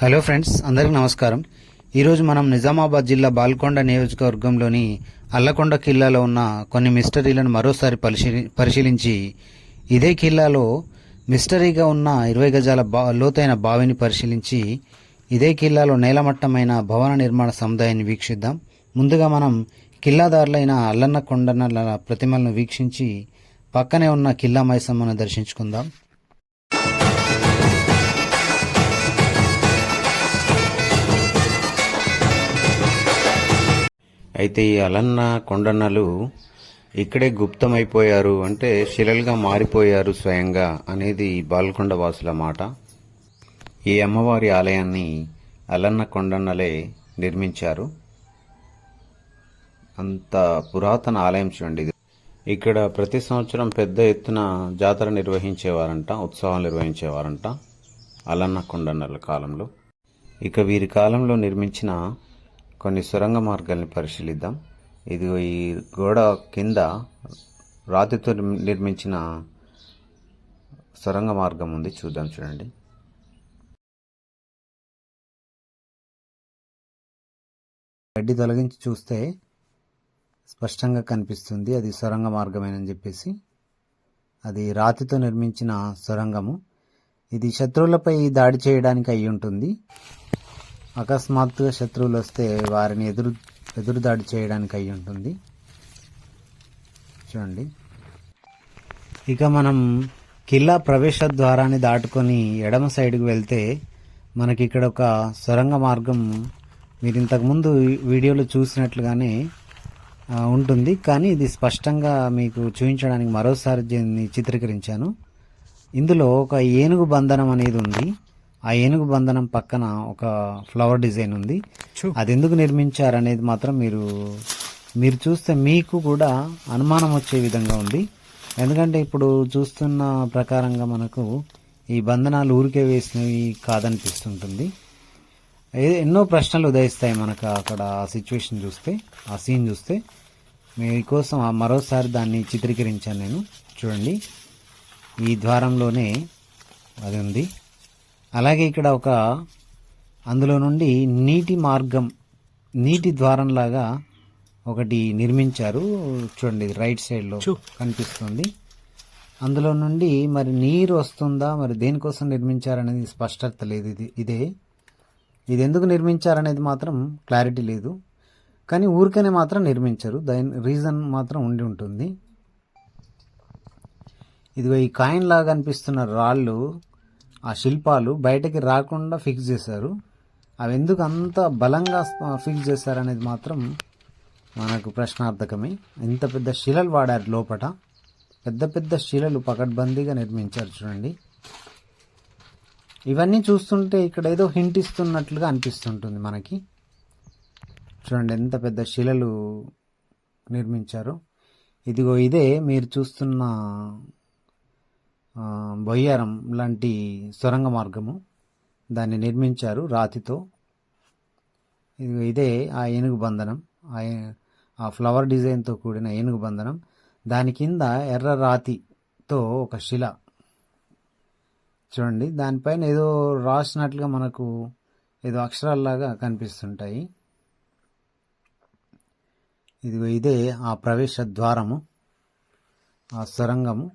Hello friends అందరికీ నమస్కారం. ఈరోజు మనం నిజామాబాద్ జిల్లా బాల్కొండ నియోజకవర్గంలోని అల్లకొండ కిల్లాలో ఉన్న కొన్ని మిస్టరీలను మరోసారి పరిశీలి పరిశీలించి ఇదే కిల్లాలో మిస్టరీగా ఉన్న ఇరవై గజాల బా లోతైన బావిని పరిశీలించి ఇదే కిల్లాలో నేలమట్టమైన భవన నిర్మాణ సముదాయాన్ని వీక్షిద్దాం. ముందుగా మనం కిల్లాదారులైన అల్లన్న కొండనల ప్రతిమలను వీక్షించి పక్కనే ఉన్న కిల్లా మైసమ్మను దర్శించుకుందాం. అయితే ఈ అలన్న కొండన్నలు ఇక్కడే గుప్తమైపోయారు అంటే శిలలుగా మారిపోయారు స్వయంగా అనేది బాల్కొండ వాసుల మాట. ఈ అమ్మవారి ఆలయాన్ని అలన్న కొండన్నలే నిర్మించారు. అంత పురాతన ఆలయం చూడండి ఇది. ఇక్కడ ప్రతి సంవత్సరం పెద్ద ఎత్తున జాతర నిర్వహించేవారంట ఉత్సవాలు నిర్వహించేవారంట అలన్న కొండన్నల కాలంలో. ఇక వీరి కాలంలో నిర్మించిన కొన్ని సొరంగ మార్గాల్ని పరిశీలిద్దాం. ఇది ఈ గోడ కింద రాతితో నిర్మించిన సొరంగ మార్గం ఉంది. చూద్దాం చూడండి. గడ్డి తొలగించి చూస్తే స్పష్టంగా కనిపిస్తుంది. అది సొరంగ మార్గమేనని చెప్పేసి. అది రాతితో నిర్మించిన సొరంగము. ఇది శత్రువులపై దాడి చేయడానికి అయి ఉంటుంది అకస్మాత్తుగా శత్రువులు వస్తే వారిని ఎదురు ఎదురుదాడి చేయడానికి అయి ఉంటుంది. చూడండి. ఇక మనం కిల్లా ప్రవేశ ద్వారాన్ని దాటుకొని ఎడమ సైడ్కి వెళ్తే మనకి ఇక్కడ ఒక సొరంగ మార్గం మీరు ఇంతకుముందు వీడియోలో చూసినట్లుగానే ఉంటుంది. కానీ ఇది స్పష్టంగా మీకు చూపించడానికి మరోసారి దీన్ని చిత్రీకరించాను. ఇందులో ఒక ఏనుగు బంధనం అనేది ఉంది. ఆ ఏనుగు బంధనం పక్కన ఒక ఫ్లవర్ డిజైన్ ఉంది. అది ఎందుకు నిర్మించారు అనేది మాత్రం మీరు మీరు చూస్తే మీకు కూడా అనుమానం వచ్చే విధంగా ఉంది. ఎందుకంటే ఇప్పుడు చూస్తున్న ప్రకారంగా మనకు ఈ బంధనాలు ఊరికే వేసినవి కాదనిపిస్తుంటుంది. ఎన్నో ప్రశ్నలు ఉదయిస్తాయి మనకు అక్కడ ఆ సిచ్యువేషన్ చూస్తే ఆ సీన్ చూస్తే. మీకోసం మరోసారి దాన్ని చిత్రీకరించాను నేను. చూడండి. ఈ ద్వారంలోనే అది ఉంది. అలాగే ఇక్కడ ఒక అందులో నుండి నీటి మార్గం నీటి ద్వారం లాగా ఒకటి నిర్మించారు. చూడండి రైట్ సైడ్లో కనిపిస్తుంది. అందులో నుండి మరి నీరు వస్తుందా మరి దేనికోసం నిర్మించారనేది స్పష్టత లేదు. ఇది ఇదే. ఇది ఎందుకు నిర్మించారనేది మాత్రం క్లారిటీ లేదు. కానీ ఊరికనే మాత్రం నిర్మించరు. దాని రీజన్ మాత్రం ఉండి ఉంటుంది. ఇదిగో ఈ కాయిన్ లాగా అనిపిస్తున్న రాళ్ళు ఆ శిల్పాలు బయటకి రాకుండా ఫిక్స్ చేశారు. అవి ఎందుకు అంత బలంగా ఫిక్స్ చేశారు అనేది మాత్రం మనకు ప్రశ్నార్థకమే. ఇంత పెద్ద శిలలు వాడారు లోపట. పెద్ద పెద్ద శిలలు పకడ్బందీగా నిర్మించారు చూడండి. ఇవన్నీ చూస్తుంటే ఇక్కడ ఏదో హింట్ ఇస్తున్నట్లుగా అనిపిస్తుంటుంది మనకి. చూడండి ఎంత పెద్ద శిలలు నిర్మించారు. ఇదిగో ఇదే మీరు చూస్తున్న బొయ్యారం లాంటి సొరంగ మార్గము దాన్ని నిర్మించారు రాతితో. ఇదిగో ఇదే ఆ ఏనుగు బంధనం. ఆ ఆ ఫ్లవర్ డిజైన్తో కూడిన ఏనుగు బంధనం. దాని కింద ఎర్ర రాతితో ఒక శిల. చూడండి దానిపైన ఏదో రాసినట్లుగా మనకు ఏదో అక్షరాల్లాగా కనిపిస్తుంటాయి. ఇదిగో ఇదే ఆ ప్రవేశ ద్వారము ఆ సొరంగము.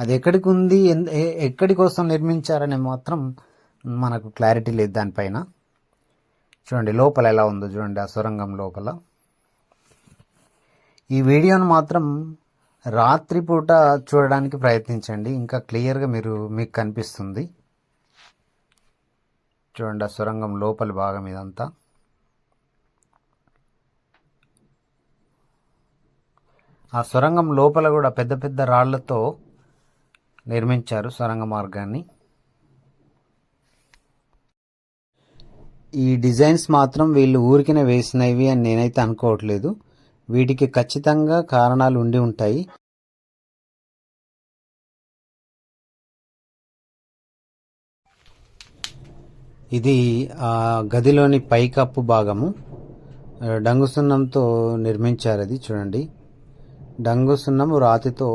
అది ఎక్కడికి ఉంది ఎక్కడి కోసం నిర్మించారనే మాత్రం మనకు క్లారిటీ లేదు దానిపైన. చూడండి లోపల ఎలా ఉందో చూడండి ఆ సొరంగం లోపల. ఈ వీడియోను మాత్రం రాత్రిపూట చూడడానికి ప్రయత్నించండి. ఇంకా క్లియర్గా మీరు మీకు కనిపిస్తుంది. చూడండి ఆ సొరంగం లోపలి భాగం ఇదంతా. ఆ సొరంగం లోపల కూడా పెద్ద పెద్ద రాళ్ళతో నిర్మించారు సొరంగ మార్గాన్ని. ఈ డిజైన్స్ మాత్రం వీళ్ళు ఊరికినే వేసినవి అని నేనైతే అనుకోవట్లేదు. వీటికి ఖచ్చితంగా కారణాలు ఉండి ఉంటాయి. ఇది ఆ గదిలోని పైకప్పు భాగము. డంగు సున్నంతో నిర్మించారు అది చూడండి. డంగు సున్నం రాతితో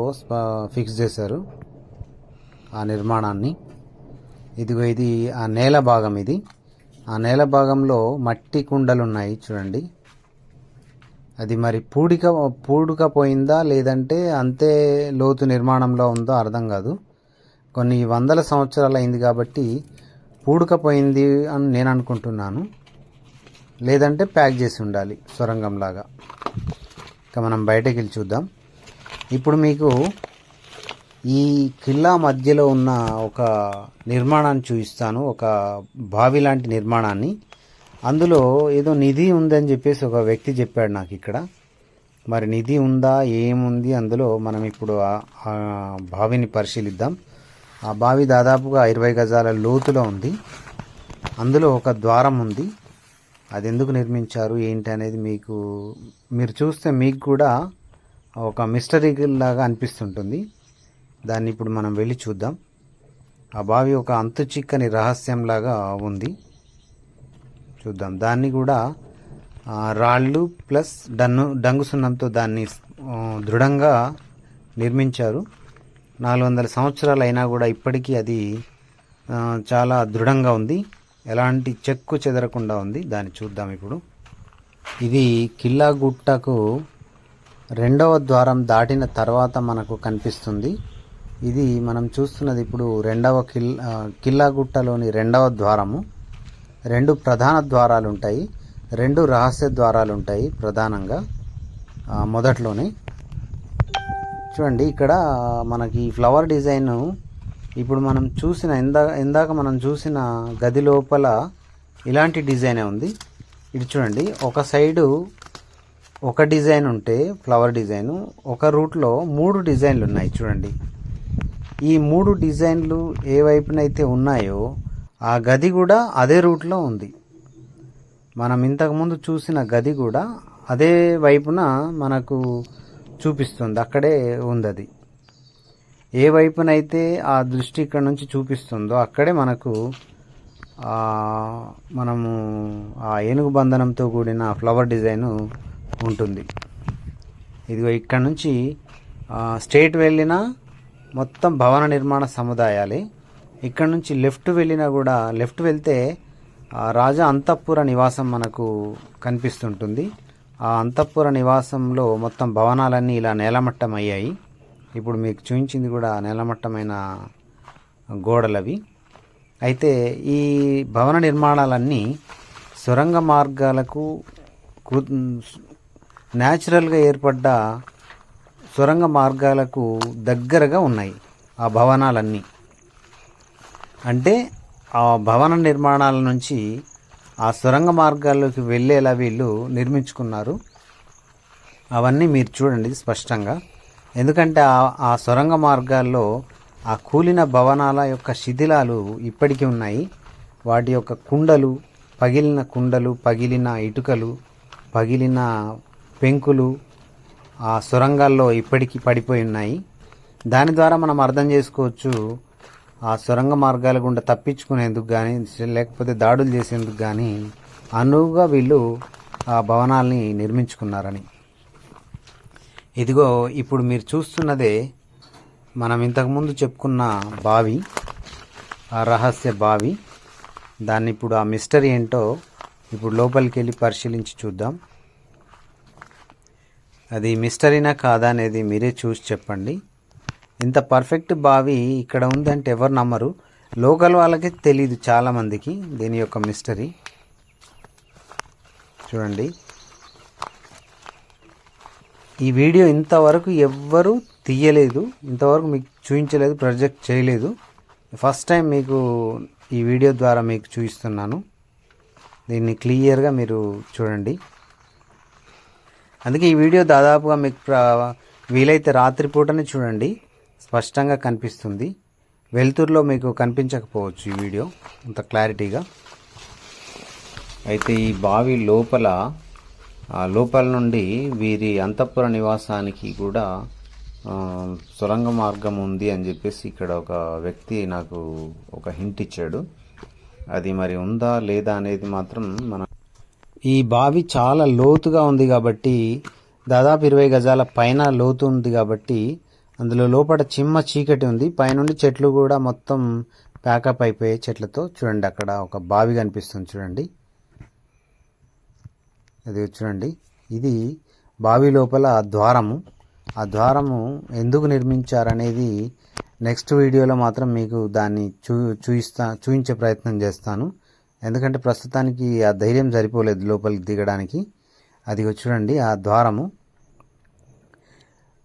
ఫిక్స్ చేశారు. ఆ నిర్మాణాన్ని. ఇదిగో ఇది ఆ నేల భాగం ఇది. ఆ నేల భాగంలో మట్టి కుండలు ఉన్నాయి చూడండి. అది మరి పూడిక పూడుకపోయిందా లేదంటే అంతే లోతు నిర్మాణంలో ఉందో అర్థం కాదు. కొన్ని వందల సంవత్సరాలు అయింది కాబట్టి పూడుకపోయింది అని నేను అనుకుంటున్నాను. లేదంటే ప్యాక్ చేసి ఉండాలి సొరంగంలాగా. ఇక మనం బయటకు వెళ్ళి చూద్దాం. ఇప్పుడు మీకు ఈ కిల్లా మధ్యలో ఉన్న ఒక నిర్మాణాన్ని చూపిస్తాను. ఒక బావి లాంటి నిర్మాణాన్ని. అందులో ఏదో నిధి ఉందని చెప్పేసి ఒక వ్యక్తి చెప్పాడు నాకు ఇక్కడ. మరి నిధి ఉందా? ఏముంది? అందులో మనం ఇప్పుడు బావిని పరిశీలిద్దాం. ఆ బావి దాదాపుగా ఇరవై గజాల లోతులో ఉంది. అందులో ఒక ద్వారం ఉంది. అది ఎందుకు నిర్మించారు? ఏంటి అనేది మీకు మీరు చూస్తే మీకు కూడా ఒక మిస్టరీ లాగా అనిపిస్తుంటుంది. దాన్ని ఇప్పుడు మనం వెళ్ళి చూద్దాం. ఆ బావి ఒక అంతు చిక్కని రహస్యంలాగా ఉంది. చూద్దాం. దాన్ని కూడా రాళ్ళు ప్లస్ డన్ను డంగు సున్నంతో దాన్ని దృఢంగా నిర్మించారు. నాలుగు వందల సంవత్సరాలు అయినా కూడా ఇప్పటికీ అది చాలా దృఢంగా ఉంది. ఎలాంటి చెక్కు చెదరకుండా ఉంది. దాన్ని చూద్దాం ఇప్పుడు. ఇది కిల్లా గుట్టకు రెండవ ద్వారం దాటిన తర్వాత మనకు కనిపిస్తుంది. ఇది మనం చూస్తున్నది ఇప్పుడు రెండవ కిల్ కిల్లాగుట్టలోని కిల్లా రెండవ ద్వారము. రెండు ప్రధాన ద్వారాలు ఉంటాయి రెండు రహస్య ద్వారాలు ఉంటాయి ప్రధానంగా మొదట్లోనే. చూడండి ఇక్కడ మనకి ఫ్లవర్ డిజైన్ ఇప్పుడు మనం చూసిన ఇందా ఇందాక మనం చూసిన గది లోపల ఇలాంటి డిజైనే ఉంది. ఇది చూడండి ఒక సైడు ఒక డిజైన్ ఉంటే ఫ్లవర్ డిజైను ఒక రూట్లో మూడు డిజైన్లు ఉన్నాయి చూడండి. ఈ మూడు డిజైన్లు ఏ వైపునైతే ఉన్నాయో ఆ గది కూడా అదే రూట్లో ఉంది. మనం ఇంతకుముందు చూసిన గది కూడా అదే వైపున మనకు చూపిస్తుంది. అక్కడే ఉంది అది ఏ వైపునైతే ఆ దృష్టి ఇక్కడ నుంచి చూపిస్తుందో అక్కడే మనకు మనము ఆ ఏనుగు బంధనంతో కూడిన ఫ్లవర్ డిజైన్ ఉంటుంది. ఇదిగో ఇక్కడ నుంచి స్టేట్ వెళ్ళినా మొత్తం భవన నిర్మాణ సముదాయాలే. ఇక్కడ నుంచి లెఫ్ట్ వెళ్ళినా కూడా లెఫ్ట్ వెళ్తే రాజా అంతఃపుర నివాసం మనకు కనిపిస్తుంటుంది. ఆ అంతఃపుర నివాసంలో మొత్తం భవనాలన్నీ ఇలా నేలమట్టం అయ్యాయి. ఇప్పుడు మీకు చూపించింది కూడా నేలమట్టమైన గోడలవి. అయితే ఈ భవన నిర్మాణాలన్నీ సొరంగ మార్గాలకు కృ న్యాచురల్గా ఏర్పడ్డ సొరంగ మార్గాలకు దగ్గరగా ఉన్నాయి ఆ భవనాలన్నీ. అంటే ఆ భవన నిర్మాణాల నుంచి ఆ సొరంగ మార్గాల్లోకి వెళ్ళేలా వీళ్ళు నిర్మించుకున్నారు. అవన్నీ మీరు చూడండి స్పష్టంగా. ఎందుకంటే ఆ- ఆ సొరంగ మార్గాల్లో ఆ కూలిన భవనాల యొక్క శిథిలాలు ఇప్పటికీ ఉన్నాయి. వాటి యొక్క కుండలు పగిలిన కుండలు పగిలిన ఇటుకలు పగిలిన పెంకులు ఆ సొరంగాల్లో ఇప్పటికీ పడిపోయి ఉన్నాయి. దాని ద్వారా మనం అర్థం చేసుకోవచ్చు ఆ సొరంగ మార్గాల గుండా తప్పించుకునేందుకు కానీ లేకపోతే దాడులు చేసేందుకు కానీ అనువుగా వీళ్ళు ఆ భవనాల్ని నిర్మించుకున్నారని. ఇదిగో ఇప్పుడు మీరు చూస్తున్నదే మనం ఇంతకుముందు చెప్పుకున్న బావి ఆ రహస్య బావి. దాన్ని ఇప్పుడు ఆ మిస్టరీ ఏంటో ఇప్పుడు లోపలికి వెళ్ళి పరిశీలించి చూద్దాం. అది మిస్టరీనా కాదా అనేది మీరే చూసి చెప్పండి. ఇంత పర్ఫెక్ట్ బావి ఇక్కడ ఉందంటే ఎవరు నమ్మరు. లోకల్ వాళ్ళకి తెలియదు చాలామందికి దీని యొక్క మిస్టరీ. చూడండి. ఈ వీడియో ఇంతవరకు ఎవ్వరూ తీయలేదు. ఇంతవరకు మీకు చూపించలేదు ప్రొజెక్ట్ చేయలేదు. ఫస్ట్ టైం మీకు ఈ వీడియో ద్వారా మీకు చూపిస్తున్నాను. దీన్ని క్లియర్గా మీరు చూడండి. అందుకే ఈ వీడియో దాదాపుగా మీకు వీలైతే రాత్రిపూటనే చూడండి. స్పష్టంగా కనిపిస్తుంది. వెలుతురులో మీకు కనిపించకపోవచ్చు ఈ వీడియో అంత క్లారిటీగా. అయితే ఈ బావి లోపల లోపల నుండి వీరి అంతఃపుర నివాసానికి కూడా సొరంగ మార్గం ఉంది అని చెప్పేసి ఇక్కడ ఒక వ్యక్తి నాకు ఒక హింట్ ఇచ్చాడు. అది మరి ఉందా లేదా అనేది మాత్రం మన ఈ బావి చాలా లోతుగా ఉంది కాబట్టి దాదాపు ఇరవై గజాల పైన లోతు ఉంది కాబట్టి అందులో లోపల చిమ్మ చీకటి ఉంది. పైనుండి చెట్లు కూడా మొత్తం ప్యాకప్ అయిపోయే చెట్లతో చూడండి అక్కడ ఒక బావి కనిపిస్తుంది చూడండి. అది చూడండి. ఇది బావి లోపల ద్వారము. ఆ ద్వారము ఎందుకు నిర్మించారనేది నెక్స్ట్ వీడియోలో మాత్రం మీకు దాన్ని చూ చూయిస్తా చూపించే ప్రయత్నం చేస్తాను. ఎందుకంటే ప్రస్తుతానికి ఆ ధైర్యం సరిపోలేదు లోపలికి దిగడానికి. అది చూడండి ఆ ద్వారము.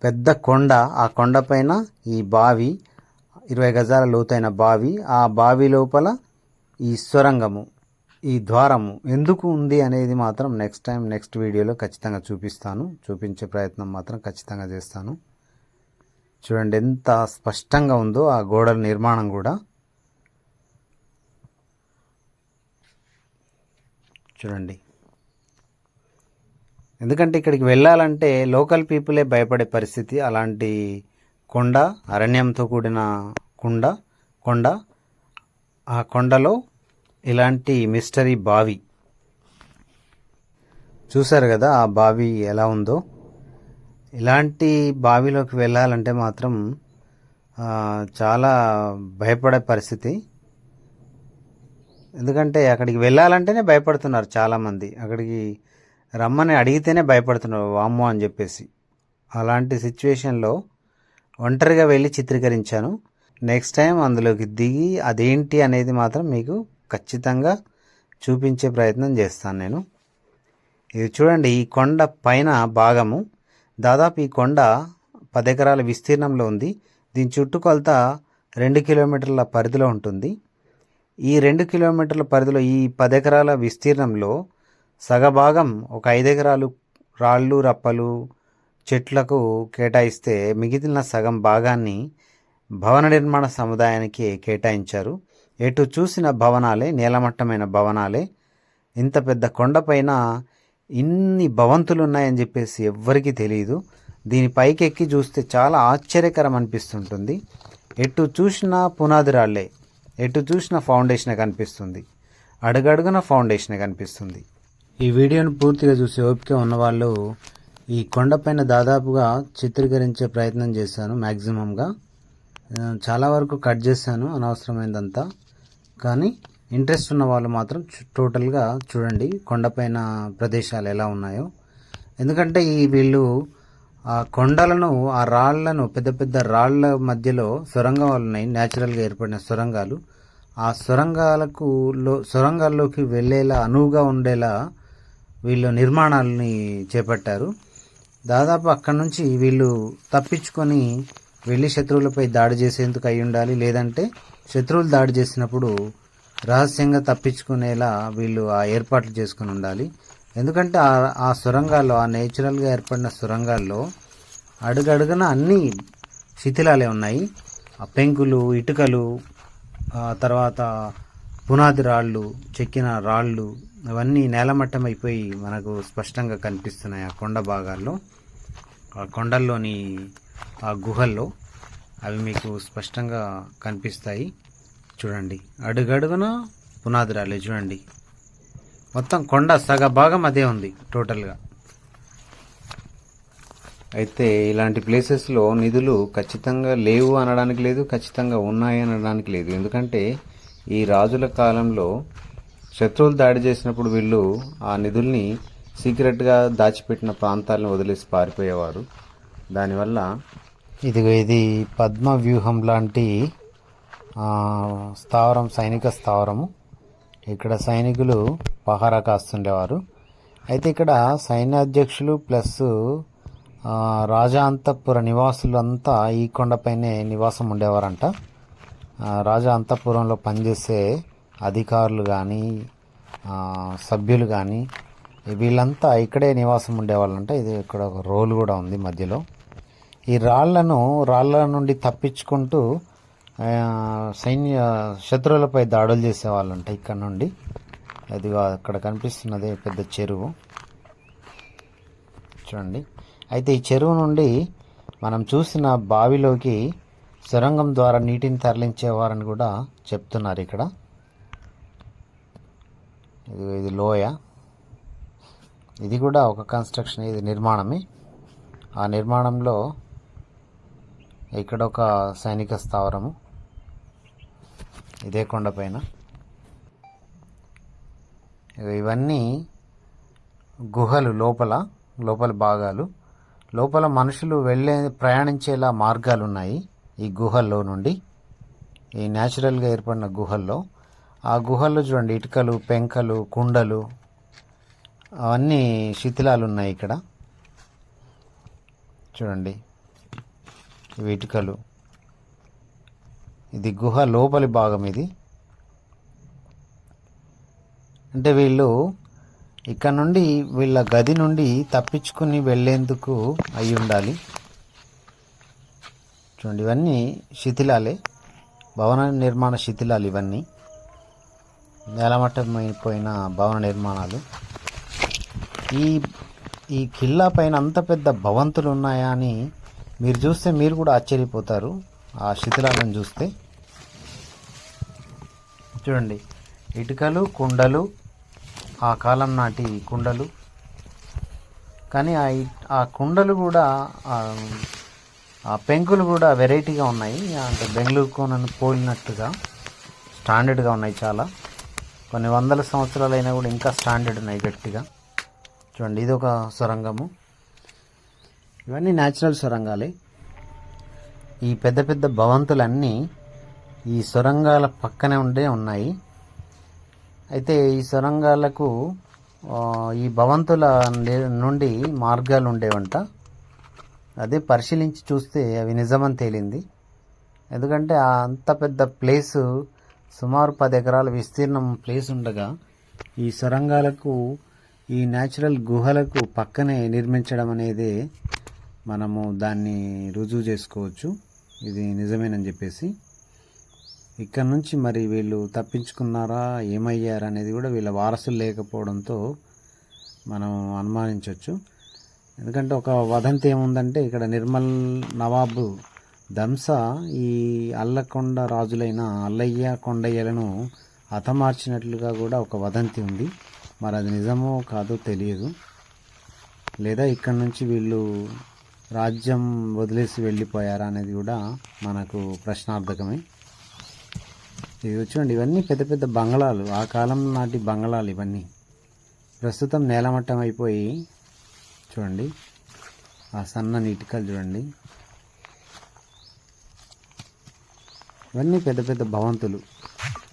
పెద్ద కొండ ఆ కొండపైన ఈ బావి ఇరవై గజాల లోతైన బావి ఆ బావి లోపల ఈ స్వరంగము ఈ ద్వారము. ఎందుకు ఉంది అనేది మాత్రం నెక్స్ట్ టైం నెక్స్ట్ వీడియోలో ఖచ్చితంగా చూపిస్తాను. చూపించే ప్రయత్నం మాత్రం ఖచ్చితంగా చేస్తాను. చూడండి ఎంత స్పష్టంగా ఉందో ఆ గోడల నిర్మాణం కూడా. చూడండి. ఎందుకంటే ఇక్కడికి వెళ్ళాలంటే లోకల్ పీపులే భయపడే పరిస్థితి. అలాంటి కొండ అరణ్యంతో కూడిన కుండ కొండ ఆ కొండలో ఇలాంటి మిస్టరీ బావి. చూశారు కదా ఆ బావి ఎలా ఉందో? ఇలాంటి బావిలోకి వెళ్ళాలంటే మాత్రం చాలా భయపడే పరిస్థితి. ఎందుకంటే అక్కడికి వెళ్ళాలంటేనే భయపడుతున్నారు చాలామంది. అక్కడికి రమ్మని అడిగితేనే భయపడుతున్నారు వామ్మో అని చెప్పేసి. అలాంటి సిచ్యువేషన్లో ఒంటరిగా వెళ్ళి చిత్రీకరించాను. నెక్స్ట్ టైం అందులోకి దిగి అదేంటి అనేది మాత్రం మీకు ఖచ్చితంగా చూపించే ప్రయత్నం చేస్తాను నేను. ఇది చూడండి ఈ కొండ పైన భాగము దాదాపు ఈ కొండ పది ఎకరాల విస్తీర్ణంలో ఉంది. దీని చుట్టుకొలత రెండు కిలోమీటర్ల పరిధిలో ఉంటుంది. ఈ రెండు కిలోమీటర్ల పరిధిలో ఈ పది ఎకరాల విస్తీర్ణంలో సగభాగం ఒక ఐదు ఎకరాలు రాళ్ళు రప్పలు చెట్లకు కేటాయిస్తే మిగిలిన సగం భాగాన్ని భవన నిర్మాణ సముదాయానికి కేటాయించారు. ఎటు చూసిన భవనాలే నేలమట్టమైన భవనాలే. ఇంత పెద్ద కొండపైన ఇన్ని భవంతులు ఉన్నాయని చెప్పేసి ఎవ్వరికీ తెలియదు. దీని పైకెక్కి చూస్తే చాలా ఆశ్చర్యకరం అనిపిస్తుంటుంది. ఎటు చూసినా పునాది రాళ్ళే ఎటు చూసిన ఫౌండేషన్ కనిపిస్తుంది. అడుగడుగున ఫౌండేషన్ కనిపిస్తుంది. ఈ వీడియోను పూర్తిగా చూసి ఓపిక ఉన్నవాళ్ళు ఈ కొండపైన దాదాపుగా చిత్రీకరించే ప్రయత్నం చేశాను మ్యాక్సిమంగా చాలా వరకు కట్ చేశాను అనవసరమైనదంతా కానీ ఇంట్రెస్ట్ ఉన్న వాళ్ళు మాత్రం టోటల్గా చూడండి కొండపైన ప్రదేశాలు ఎలా ఉన్నాయో. ఎందుకంటే ఈ వీళ్ళు ఆ కొండలను ఆ రాళ్ళను పెద్ద పెద్ద రాళ్ళ మధ్యలో సొరంగాలు ఉన్నాయి న్యాచురల్గా ఏర్పడిన సొరంగాలు ఆ సొరంగాలకు లో సొరంగాల్లోకి వెళ్ళేలా అనువుగా ఉండేలా వీళ్ళు నిర్మాణాలని చేపట్టారు. దాదాపు అక్కడి నుంచి వీళ్ళు తప్పించుకొని వెళ్ళి శత్రువులపై దాడి చేసేందుకు అయి ఉండాలి. లేదంటే శత్రువులు దాడి చేసినప్పుడు రహస్యంగా తప్పించుకునేలా వీళ్ళు ఆ ఏర్పాట్లు చేసుకుని ఉండాలి. ఎందుకంటే ఆ ఆ సొరంగాల్లో ఆ నేచురల్గా ఏర్పడిన సొరంగాల్లో అడుగడుగున అన్ని శిథిలాలే ఉన్నాయి. ఆ పెంకులు ఇటుకలు తర్వాత పునాది రాళ్ళు చెక్కిన రాళ్ళు అవన్నీ నేలమట్టం అయిపోయి మనకు స్పష్టంగా కనిపిస్తున్నాయి ఆ కొండ భాగాల్లో. ఆ కొండల్లోని ఆ గుహల్లో అవి మీకు స్పష్టంగా కనిపిస్తాయి. చూడండి. అడుగడుగున పునాది రాళ్ళే చూడండి. మొత్తం కొండ సగ భాగం అదే ఉంది టోటల్గా అయితే ఇలాంటి ప్లేసెస్లో నిధులు ఖచ్చితంగా లేవు అనడానికి లేదు ఖచ్చితంగా ఉన్నాయి అనడానికి లేదు. ఎందుకంటే ఈ రాజుల కాలంలో శత్రువులు దాడి చేసినప్పుడు వీళ్ళు ఆ నిధుల్ని సీక్రెట్గా దాచిపెట్టిన ప్రాంతాలను వదిలేసి పారిపోయేవారు. దానివల్ల ఇదిగో ఇది పద్మ వ్యూహం లాంటి స్థావరం సైనిక స్థావరము. ఇక్కడ సైనికులు పహారా కాస్తుండేవారు. అయితే ఇక్కడ సైన్యాధ్యక్షులు ప్లస్ రాజాంతపుర రాజా నివాసులు అంతా ఈ కొండపైనే నివాసం ఉండేవారంట. రాజా అంతఃపురంలో పనిచేసే అధికారులు కానీ సభ్యులు కానీ వీళ్ళంతా ఇక్కడే నివాసం ఉండేవాళ్ళంట. ఇది ఇక్కడ ఒక రోల్ కూడా ఉంది మధ్యలో. ఈ రాళ్ళను రాళ్ళ నుండి తప్పించుకుంటూ సైన్య శత్రువులపై దాడులు చేసేవాళ్ళంట ఇక్కడ నుండి. ఇదిగో అక్కడ కనిపిస్తున్నది పెద్ద చెరువు. చూడండి. అయితే ఈ చెరువు నుండి మనం చూసిన బావిలోకి సొరంగం ద్వారా నీటిని తరలించేవారని కూడా చెప్తున్నారు ఇక్కడ. ఇది ఇది లోయ. ఇది కూడా ఒక కన్స్ట్రక్షన్ ఇది నిర్మాణమే. ఆ నిర్మాణంలో ఇక్కడ ఒక సైనిక స్థావరము. ఇదే కొండపైన. ఇవన్నీ గుహలు లోపల లోపల భాగాలు. లోపల మనుషులు వెళ్ళే ప్రయాణించేలా మార్గాలు ఉన్నాయి ఈ గుహల్లో నుండి. ఈ న్యాచురల్గా ఏర్పడిన గుహల్లో. ఆ గుహల్లో చూడండి ఇటుకలు పెంకలు కుండలు అవన్నీ శిథిలాలు ఉన్నాయి ఇక్కడ. చూడండి ఇవి ఇటుకలు. ఇది గుహ లోపలి భాగం ఇది. అంటే వీళ్ళు ఇక్కడ నుండి వీళ్ళ గది నుండి తప్పించుకుని వెళ్ళేందుకు అయి ఉండాలి. చూడండి ఇవన్నీ శిథిలాలే. భవన నిర్మాణ శిథిలాలు ఇవన్నీ. నేలమట్టమైపోయిన భవన నిర్మాణాలు. ఈ ఈ కిల్లా పైన అంత పెద్ద భవంతులు ఉన్నాయా అని మీరు చూస్తే మీరు కూడా ఆశ్చర్యపోతారు. ఆ శిథిలాలను చూస్తే. చూడండి ఇటుకలు కుండలు ఆ కాలం నాటి కుండలు. కానీ ఆ ఆ కుండలు కూడా ఆ పెంకులు కూడా వెరైటీగా ఉన్నాయి. అంటే బెంగళూరు కోనను పోలినట్టుగా స్టాండర్డ్గా ఉన్నాయి చాలా. కొన్ని వందల సంవత్సరాలైనా కూడా ఇంకా స్టాండర్డ్ ఉన్నాయి గట్టిగా. చూడండి ఇది ఒక సొరంగము. ఇవన్నీ న్యాచురల్ సొరంగాలే. ఈ పెద్ద పెద్ద భవంతులన్నీ ఈ సొరంగాల పక్కనే ఉండే ఉన్నాయి. అయితే ఈ సొరంగాలకు ఈ భవంతుల నే- నుండి మార్గాలు ఉండేవంట. అదే పరిశీలించి చూస్తే అవి నిజమని తేలింది. ఎందుకంటే ఆ అంత పెద్ద ప్లేసు సుమారు పది ఎకరాల విస్తీర్ణం ప్లేస్ ఉండగా ఈ సొరంగాలకు ఈ న్యాచురల్ గుహలకు పక్కనే నిర్మించడం అనేది మనము దాన్ని రుజువు చేసుకోవచ్చు. ఇది నిజమేనని చెప్పేసి. ఇక్కడ నుంచి మరి వీళ్ళు తప్పించుకున్నారా ఏమయ్యారు అనేది కూడా వీళ్ళ వారసులు లేకపోవడంతో మనం అనుమానించవచ్చు ఎందుకంటే ఒక వదంతి ఏముందంటే ఇక్కడ నిర్మల్ నవాబు దంస ఈ అల్లకొండ రాజులైన అల్లయ్య కొండయ్యలను హతమార్చినట్లుగా కూడా ఒక వదంతి ఉంది. మరి అది నిజమో కాదో తెలియదు. లేదా ఇక్కడ నుంచి వీళ్ళు రాజ్యం వదిలేసి వెళ్ళిపోయారా అనేది కూడా మనకు ప్రశ్నార్థకమే. ఇవి చూడండి ఇవన్నీ పెద్ద పెద్ద బంగళాలు. ఆ కాలం నాటి బంగళాలు ఇవన్నీ. ప్రస్తుతం నేలమట్టం అయిపోయి చూడండి ఆ సన్న ఇటుకలు చూడండి. ఇవన్నీ పెద్ద పెద్ద భవంతులు.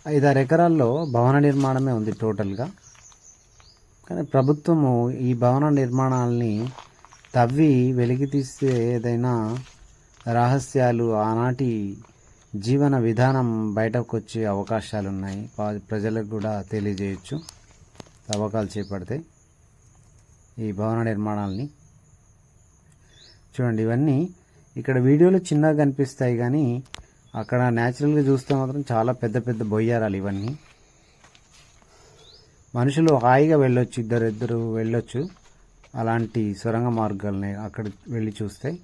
ఐదారు ఎకరాల్లో భవన నిర్మాణమే ఉంది టోటల్గా. కానీ ప్రభుత్వము ఈ భవన నిర్మాణాలని తవ్వి వెలికి తీస్తే ఏదైనా రహస్యాలు ఆనాటి జీవన విధానం బయటకు వచ్చే అవకాశాలు ఉన్నాయి పా- ప్రజలకు కూడా తెలియజేయచ్చు. తవ్వకాలు చేపడితే ఈ భవన నిర్మాణాలని. చూడండి ఇవన్నీ ఇక్కడ వీడియోలు చిన్నగా కనిపిస్తాయి కానీ అక్కడ న్యాచురల్గా చూస్తే మాత్రం చాలా పెద్ద పెద్ద బొయ్యారాలు ఇవన్నీ. మనుషులు హాయిగా వెళ్ళొచ్చు ఇద్దరు ఇద్దరు వెళ్ళొచ్చు. అలాంటి సొరంగ మార్గాలని అక్కడ వెళ్ళి చూస్తే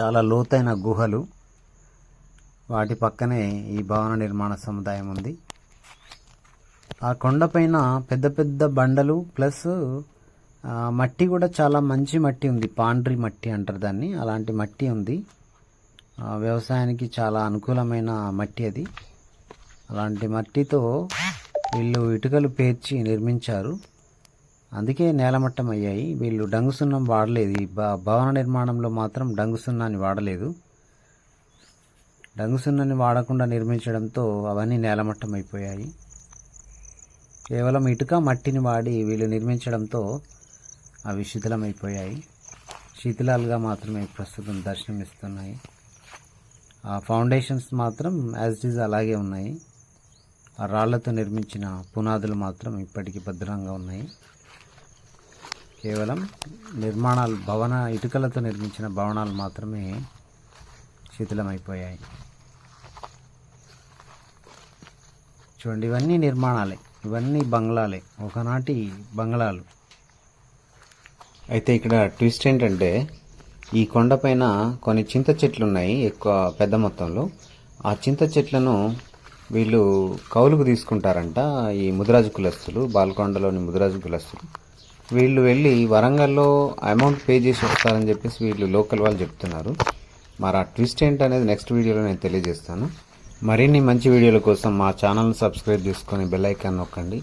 చాలా లోతైన గుహలు. వాటి పక్కనే ఈ భవన నిర్మాణ సముదాయం ఉంది. ఆ కొండపైన పెద్ద పెద్ద బండలు ప్లస్ మట్టి కూడా చాలా మంచి మట్టి ఉంది. పాండ్రి మట్టి అంటారు దాన్ని. అలాంటి మట్టి ఉంది. వ్యవసాయానికి చాలా అనుకూలమైన మట్టి అది. అలాంటి మట్టితో వీళ్ళు ఇటుకలు పేర్చి నిర్మించారు. అందుకే నేలమట్టం అయ్యాయి. వీళ్ళు డంగు సున్నం వాడలేదు భవన నిర్మాణంలో మాత్రం డంగు సున్నాన్ని వాడలేదు. డంగు వాడకుండా నిర్మించడంతో అవన్నీ నేలమట్టం అయిపోయాయి కేవలం ఇటుక మట్టిని వాడి వీళ్ళు నిర్మించడంతో అవి శిథిలమైపోయాయి. శిథిలాలుగా మాత్రమే ప్రస్తుతం దర్శనమిస్తున్నాయి. ఆ ఫౌండేషన్స్ మాత్రం యాజ్ ఇట్ ఈజ్ అలాగే ఉన్నాయి. ఆ రాళ్ళతో నిర్మించిన పునాదులు మాత్రం ఇప్పటికీ భద్రంగా ఉన్నాయి. కేవలం నిర్మాణాలు భవన ఇటుకలతో నిర్మించిన భవనాలు మాత్రమే శిథిలమైపోయాయి. చూడండి ఇవన్నీ నిర్మాణాలే ఇవన్నీ బంగ్లాలే ఒకనాటి బంగ్లాలు. అయితే ఇక్కడ ట్విస్ట్ ఏంటంటే ఈ కొండపైన కొన్ని చింత చెట్లు ఉన్నాయి ఎక్కువ పెద్ద మొత్తంలో. ఆ చింత చెట్లను వీళ్ళు కౌలుకు తీసుకుంటారంట ఈ ముదిరాజు కులస్తులు బాల్కొండలోని ముదిరాజు కులస్తులు. వీళ్ళు వెళ్ళి వరంగల్లో అమౌంట్ పే చేసి వస్తారని చెప్పేసి వీళ్ళు లోకల్ వాళ్ళు చెప్తున్నారు. మరి ఆ ట్విస్ట్ ఏంటనేది నెక్స్ట్ వీడియోలో నేను తెలియజేస్తాను. మరిన్ని మంచి వీడియోల కోసం మా ఛానల్ సబ్స్క్రైబ్ చేసుకొని బెల్ ఐకాన్ నొక్కండి.